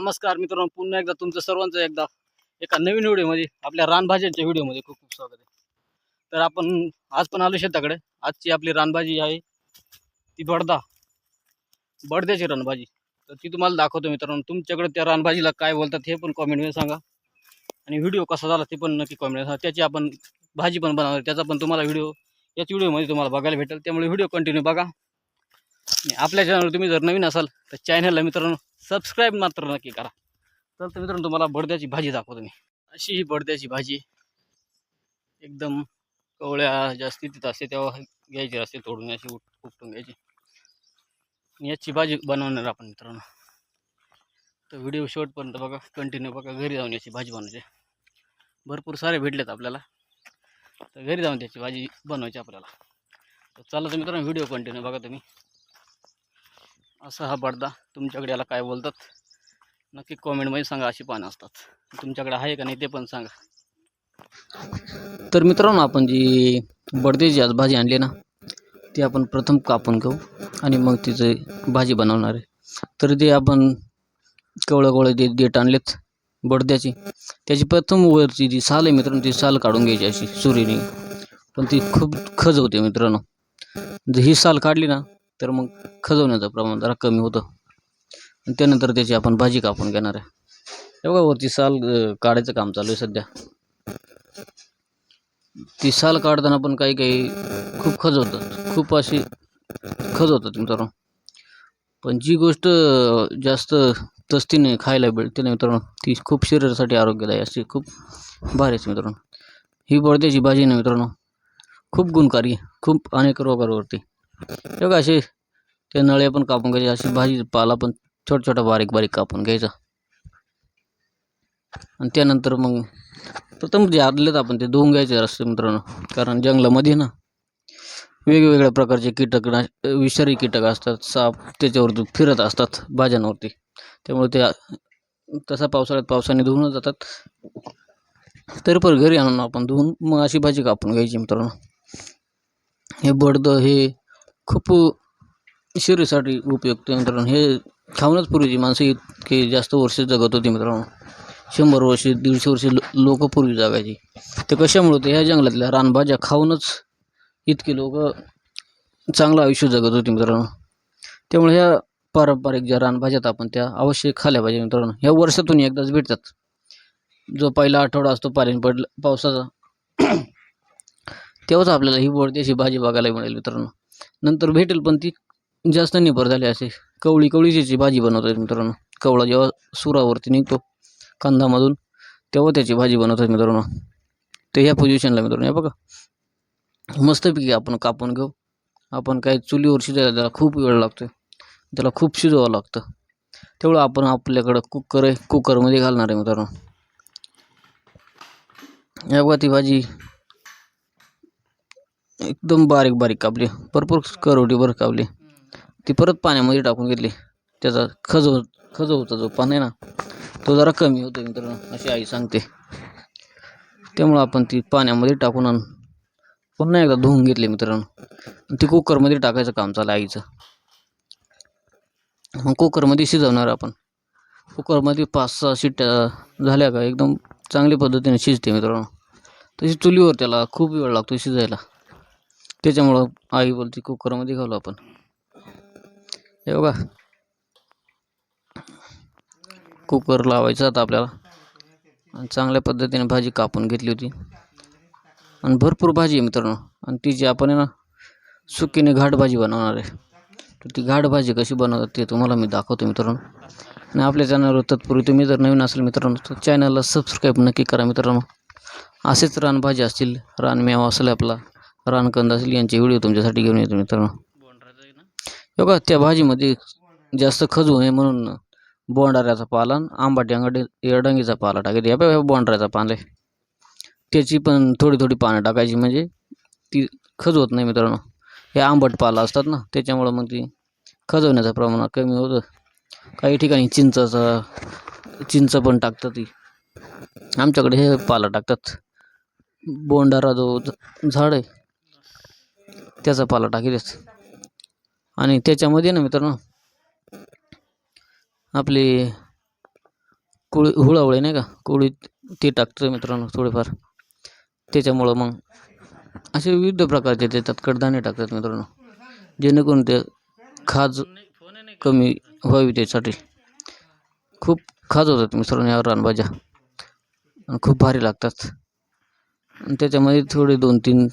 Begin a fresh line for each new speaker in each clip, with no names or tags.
नमस्कार मित्रांनो पुन्हा एकदा तुमचं सर्वांचं एकदा एका नवीन व्हिडिओमध्ये आपल्या रानभाज्यांच्या व्हिडिओमध्ये खूप खूप स्वागत आहे. तर आपण आज पण आलो शेताकडे. आजची आपली रानभाजी आहे ती बडदा बडद्याची रानभाजी. तर ती तुम्हाला दाखवतो मित्रांनो तुमच्याकडे त्या रानभाजीला काय बोलतात हे पण कॉमेंटमध्ये सांगा. आणि व्हिडिओ कसा झाला ते पण नक्की कॉमेंट सांगा. त्याची आपण भाजी पण बनवणार त्याचा पण तुम्हाला व्हिडिओ याच व्हिडिओमध्ये तुम्हाला बघायला भेटेल. त्यामुळे व्हिडिओ कंटिन्यू बघा. आपल्या चॅनलवर तुम्ही जर नवीन असाल तर चॅनलला मित्रांनो सबस्क्राईब मात्र नक्की करा. चल तर मित्रांनो तुम्हाला बडद्याची भाजी दाखवतो मी. अशी ही बडद्याची भाजी. एकदम कवळ्या ज्या स्थितीत असते तेव्हा घ्यायची असते तोडून अशी उठ उपटून घ्यायची. याची भाजी बनवणार आपण मित्रांनो. तर व्हिडिओ शेवटपर्यंत बघा कंटिन्यू बघा घरी जाऊन याची भाजी बनवायची. भरपूर सारे भेटलेत आपल्याला. तर घरी जाऊन त्याची भाजी बनवायची आपल्याला. तर चला तर मित्रांनो व्हिडिओ कंटिन्यू बघा तुम्ही. असा हा बडदा तुमच्याकडे याला काय बोलतात? नक्की कॉमेंटमध्ये सांगा अशी पानं असतात. तुमच्याकडे आहे का नाही ते पण सांगा. तर मित्रांनो आपण जी बडदेची आज भाजी आणली ना ती आपण प्रथम कापून घेऊ आणि मग तिचं भाजी बनवणार आहे. तर ते आपण कवळं कवळं जे देठ आणलेत बडद्याची त्याची प्रथम वरची जी साल आहे मित्रांनो ती साल काढून घ्यायची अशी सुरीने. पण ती खूप खज होते मित्रांनो. जर ही साल काढली ना तर मग खजवण्याचं प्रमाण जरा कमी होतं. आणि त्यानंतर त्याची आपण भाजी कापून घेणार आहे. हे बघा वरती साल काढायचं काम चालू आहे सध्या. ती साल काढताना पण काही काही खूप खजवतात. खूप अशी खजवतात मित्रांनो. पण जी गोष्ट जास्त तस्तीने खायला भेटते ना मित्रांनो ती खूप शरीरासाठी आरोग्यदायी असते. खूप भारी आहे मित्रांनो. ही बडद्याची भाजी ना मित्रांनो. खूप गुणकारी खूप अनेक रोगांवरती. बघा असे ते नळे पण कापून घ्यायचे अशी भाजी पाला पण छोटा छोटा बारीक बारीक कापून घ्यायचा. आणि त्यानंतर मग प्रथम जे आदलेत आपण ते धुवून घ्यायचे रस्ते मित्रांनो. कारण जंगलामध्ये ना वेगवेगळ्या प्रकारचे कीटक विषारी कीटक असतात साप त्याच्यावरती फिरत असतात भाज्यांवरती त्यामुळे ते तसा पावसाळ्यात पावसाने धुवून जातात. तरी पण घरी आणून आपण धुवून मग अशी भाजी कापून घ्यायची मित्रांनो. हे बडदं हे खूप शरीरासाठी उपयुक्त मित्रांनो. हे खाऊनच पूर्वीची माणसं इतके जास्त वर्ष जगत होती मित्रांनो. शंभर वर्ष दीडशे वर्ष लोक पूर्वी जगायची. ते कशामुळे होते? ह्या जंगलातल्या रानभाज्या खाऊनच इतके लोक चांगलं आयुष्य जगत होते मित्रांनो. त्यामुळे ह्या पारंपरिक ज्या रानभाज्यात आपण त्या अवश्य खाल्ल्या पाहिजे मित्रांनो. ह्या वर्षातून एकदाच भेटतात. जो पहिला आठवडा असतो पाणी पडला पावसाचा तेव्हाच आपल्याला ही अशी भाजी बघायला मिळेल मित्रांनो. नंतर भेटेल पण ती जास्त निफर झाली असे कवळी कवळीची भाजी बनवतात मित्रांनो. कवळा जेव्हा सुरावरती निघतो कांदामधून तेव्हा त्याची भाजी बनवतात मित्रांनो. ते ह्या पोझिशनला मित्रांनो हे बघा. मस्तपैकी आपण कापून घेऊ. आपण काय चुलीवर शिजायला त्याला खूप वेळ लागतो त्याला खूप शिजवावं लागतं. तेवढं आपण आपल्याकडं कुकर आहे. कुकरमध्ये घालणार आहे मित्रांनो. या बघा ती भाजी. एकदम बारीक बारीक कापली. भरपूर करवटीभर कापली. ती परत पाण्यामध्ये टाकून घेतली. त्याचा खज खज होता जो पान आहे ना तो जरा कमी होतो मित्रांनो अशी आई सांगते. त्यामुळं आपण ती पाण्यामध्ये टाकून आण पुन्हा एकदा धुवून घेतली मित्रांनो. ती कुकरमध्ये टाकायचं काम चाललं आईचं. मग कुकरमध्ये शिजवणार आपण. कुकरमध्ये पाच सहा शिट्ट्या झाल्या का एकदम चांगल्या पद्धतीने शिजते मित्रांनो. तशी चुलीवर त्याला खूप वेळ लागतो शिजायला. त्याच्यामुळं आई बोलते कुकरमध्ये घालू आपण. हे बघा. कुकर लावायचं आता आपल्याला. आणि चांगल्या पद्धतीने भाजी कापून घेतली होती. आणि भरपूर भाजी आहे मित्रांनो. आणि ती जी आपण आहे ना सुकीने घाट भाजी बनवणार आहे. तर ती घाट भाजी कशी बनवतात ते तुम्हाला मी दाखवतो मित्रांनो. आणि आपल्या चॅनलवर तत्पूर्वी तुम्ही जर नवीन असेल मित्रांनो तर चॅनलला सबस्क्राईब नक्की करा मित्रांनो. असेच रानभाजी असतील रानमेवा असेल आपला. रानकंद असेल यांचे व्हिडिओ तुमच्यासाठी घेऊन येतो मित्रांनो. बघा त्या भाजीमध्ये जास्त खजू नये म्हणून बोंडाऱ्याचा पाला आणि आंबाटी अंगडी एरडंगीचा पाला टाकायचा. या बघा बोंडाऱ्याचा पाला आहे. त्याची पण थोडी थोडी पानं टाकायची म्हणजे ती खजवत नाही मित्रांनो. हे आंबट पाला असतात ना त्याच्यामुळं मग ती खजवण्याचं प्रमाण कमी होतं. काही ठिकाणी चिंचाचा चिंच पण टाकतात ती. आमच्याकडे हे पाला टाकतात. बोंडारा जो झाड आहे त्याचा पाला टाकेलच आणि त्याच्यामध्ये ना मित्रांनो आपली कोळी हुळावळे नाही का? कोळी ते टाकतं मित्रांनो थोडेफार. त्याच्यामुळं मग असे विविध प्रकारचे देतात कडधान्य टाकतात मित्रांनो. जेणेकरून ते खाज कमी व्हावी त्यासाठी. खूप खाज होतात मित्रांनो या रानभाज्या. आणि खूप भारी लागतात. आणि त्याच्यामध्ये थोडे दोन तीन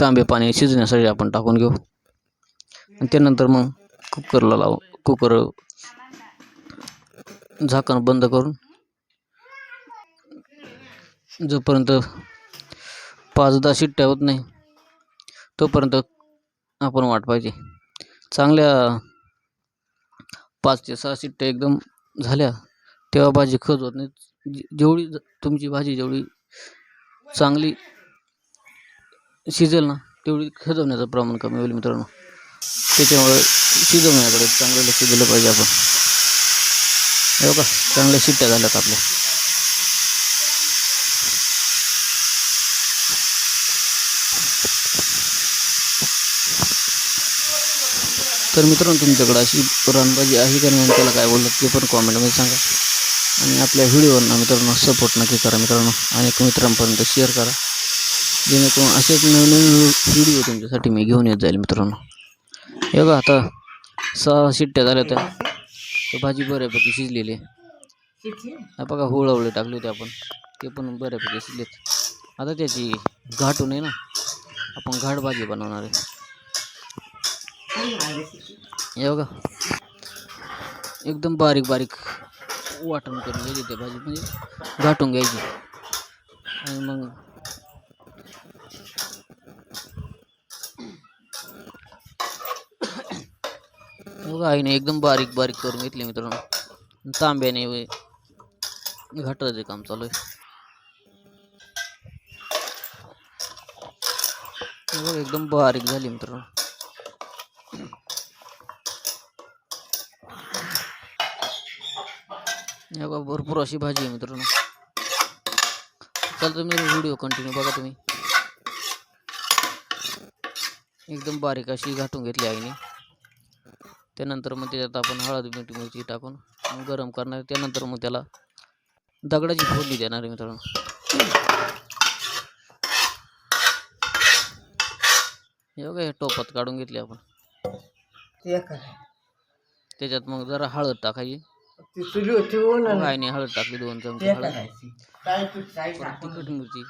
तांबे पाणी शिजण्यासाठी आपण टाकून घेऊ. आणि त्यानंतर मग कुकरला लावू. कुकर झाकण बंद करून जोपर्यंत पाच दहा शिट्ट्या होत नाही तोपर्यंत आपण वाट पाहिजे. चांगल्या पाच ते सहा शिट्ट्या एकदम झाल्या तेव्हा भाजी खज होत नाही. जे- जेवढी तुमची भाजी जेवढी चांगली शिजेल ना तेवढी खजवण्याचं प्रमाण कमी होईल मित्रांनो. त्याच्यामुळे शिजवण्याकडे चांगलं लक्ष दिलं पाहिजे आपण. हे बघा चांगल्या शिट्ट्या झाल्यात आपल्या. तर मित्रांनो तुमच्याकडे अशी रानभाजी आहे का नाही त्याला काय बोलतात ते पण कॉमेंटमध्ये सांगा. आणि आपल्या व्हिडिओवरना मित्रांनो सपोर्ट नक्की करा मित्रांनो. आणि मित्रांपर्यंत शेअर करा. जेणेकरून असेच नवीन व्हिडिओ तुमच्यासाठी मी घेऊन येत जाईल मित्रांनो. हे बघा आता सहा शिट्ट्या झाल्या भाजी बऱ्यापैकी शिजलेली आहे. बघा हुळवळे टाकले होते आपण. ते पण बऱ्यापैकी शिजलेत. आता त्याची घाटून आहे ना, आपण घाट भाजी बनवणार आहे. बघा, एकदम बारीक बारीक वाटण करून घ्यायची भाजी. म्हणजे घाटून घ्यायची. आणि मग आईने एकदम बारीक बारीक करून घेतली मित्रांनो. तांब्याने वे- घाटाचे काम चालू आहे. एकदम बारीक झाली मित्रांनो. बघा भरपूर अशी भाजी आहे मित्रांनो. चल तुम्ही व्हिडिओ कंटिन्यू बघा तुम्ही. एकदम बारीक अशी घाटून घेतली आईने. त्यानंतर मग त्याच्यात आपण हळद मीठ मिरची टाकून गरम करणार. त्यानंतर मग त्याला दगडाची फोडणी देणार आहे मित्रांनो. हे बघा टोपात काढून घेतली आपण.
काय
त्याच्यात मग जरा हळद टाकायची.
ती चुली होती हो ना
मग आईने हळद टाकली दोन चमचे हळद.
काय काय
तिखट मिरची.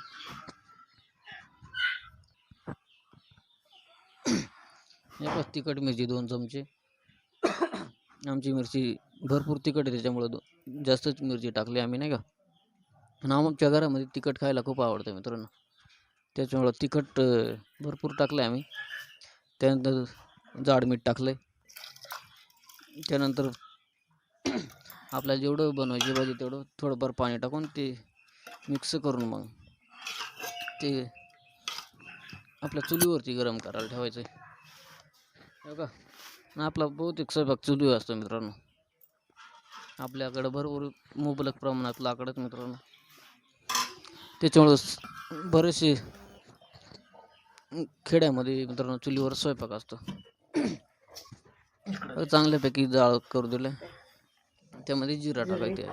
हे तिखट मिरची दोन चमचे. आमची मिरची भरपूर तिखट आहे त्याच्यामुळं दो जास्तच मिरची टाकली आम्ही नाही का? आणि आमच्या घरामध्ये तिखट खायला खूप आवडतं मित्रांनो. त्याच्यामुळं तिखट भरपूर टाकलं आम्ही. त्यानंतर जाड मीठ टाकलं आहे त्यानंतर आपल्याला जेवढं बनवायची भाजी तेवढं थोडंफार पाणी टाकून ते मिक्स करून मग ते आपल्या चुलीवरती गरम करायला ठेवायचं आहे हो का? आपला बहुतेक स्वयंपाक चुलीवर असतो मित्रांनो. आपल्याकडं भरपूर मुबलक प्रमाणात लाकडच मित्रांनो. त्याच्यामुळं बरेचसे खेड्यामध्ये मित्रांनो चुलीवर स्वयंपाक असतो. चांगल्यापैकी जाळ करू दिलं त्यामध्ये जिरा टाकायचे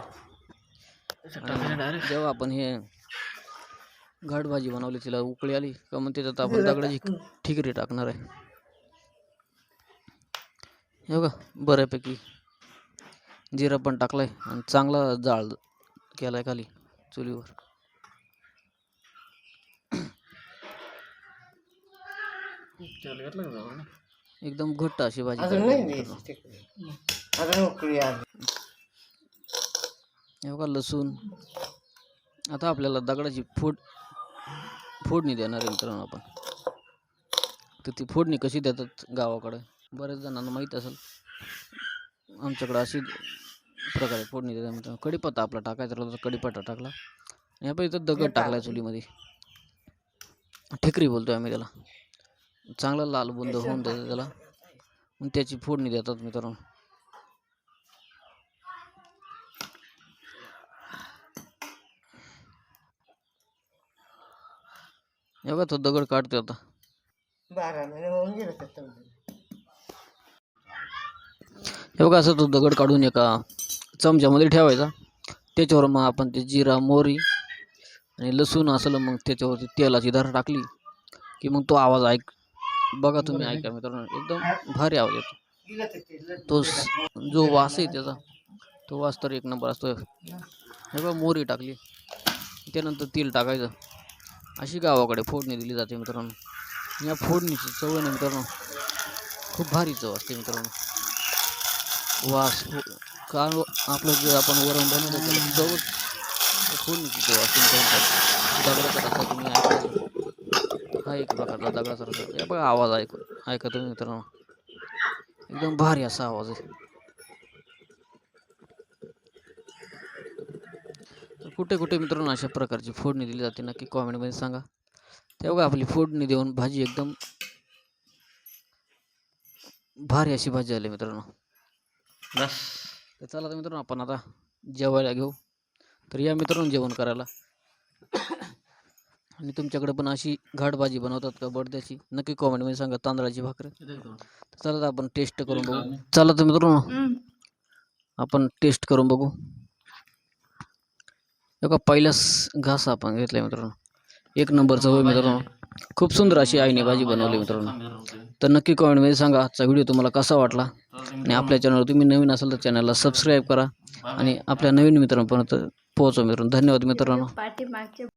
जेव्हा आपण हे घाट भाजी बनवली तिला उकळी आली का मग त्याच्यात आपण दगडाची ठिकरी टाकणार आहे. हे बघा बऱ्यापैकी जिरा पण टाकलाय आणि चांगला जाळ केलाय खाली चुलीवर. एकदम घट्ट अशी भाजी
अजून
करायची
नाही
मित्रांनो.
द्यायची तिकडे अजून उकळी आली.
हे बघा लसूण. आता आपल्याला दगडाची फोड फोडणी देणार आहे मित्रांनो आपण. तर ती फोडणी कशी देतात गावाकडे? बऱ्याच जणांना माहीत असेल. आमच्याकडे अशी प्रकारे फोडणी देतात कढीपत्ता आपला टाकायचा राहिला तर कढीपत्ता टाकला. आणि आपण इथं दगड टाकला चुलीमध्ये. ठिकरी बोलतोय आम्ही त्याला. चांगला लाल बुंद होऊन देतात त्याला. मग त्याची फोडणी देतात मित्रांनो. हे बघा तो दगड काढतोय आता.
बारा महिने होऊन गेलं.
हे बघा असं तो दगड काढून एका चमच्यामध्ये ठेवायचा. त्याच्यावर मग आपण ते जिरा मोहरी आणि लसूण असलं मग त्याच्यावरती तेलाची धार टाकली की मग तो आवाज ऐक. बघा तुम्ही ऐका मित्रांनो एकदम भारी आवाज येतो.
तो
जो वास आहे त्याचा तो वास तर एक नंबर असतो हे बघा मोहरी टाकली. त्यानंतर तेल टाकायचं. अशी गावाकडे फोडणी दिली जाते मित्रांनो. या फोडणीची चव आहे ना मित्रांनो खूप भारी चव असते मित्रांनो. एक बघा आवाज़ ऐकू ऐका एकदम भारी असा आवाज़ आहे तर कुठे कुठे मित्रांनो अशा प्रकारची फोडणी दिली जाते नक्की कॉमेंटमध्ये सांगा। तेव्हा आपली फोडणी देऊन भाजी एकदम भारी अशी भाजी आली मित्रांनो। बस. तर चला तर मित्रांनो आपण आता जेवायला घेऊ. तर या मित्रांनो जेवण करायला. आणि तुमच्याकडे पण अशी घाट भाजी बनवतात का बडद्याची? नक्की कॉमेंटमध्ये सांगा तांदळाची भाकरी. चला तर आपण टेस्ट करून बघू. चला तर मित्रांनो आपण टेस्ट करून बघू. बघा पहिलाच घास आपण घेतलाय मित्रांनो. एक नंबरचं होय मित्रांनो. खूप सुंदर अशी आईने भाजी बनवली मित्रांनो. तर नक्की कॉमेंटमध्ये सांगा आजचा व्हिडिओ तुम्हाला कसा वाटला? आणि आपल्या चॅनलवर तुम्ही नवीन असाल तर चॅनलला सबस्क्राईब करा. आणि आपल्या नवीन मित्रांपर्यंत पोहोचवा मित्रांनो. धन्यवाद मित्रांनो.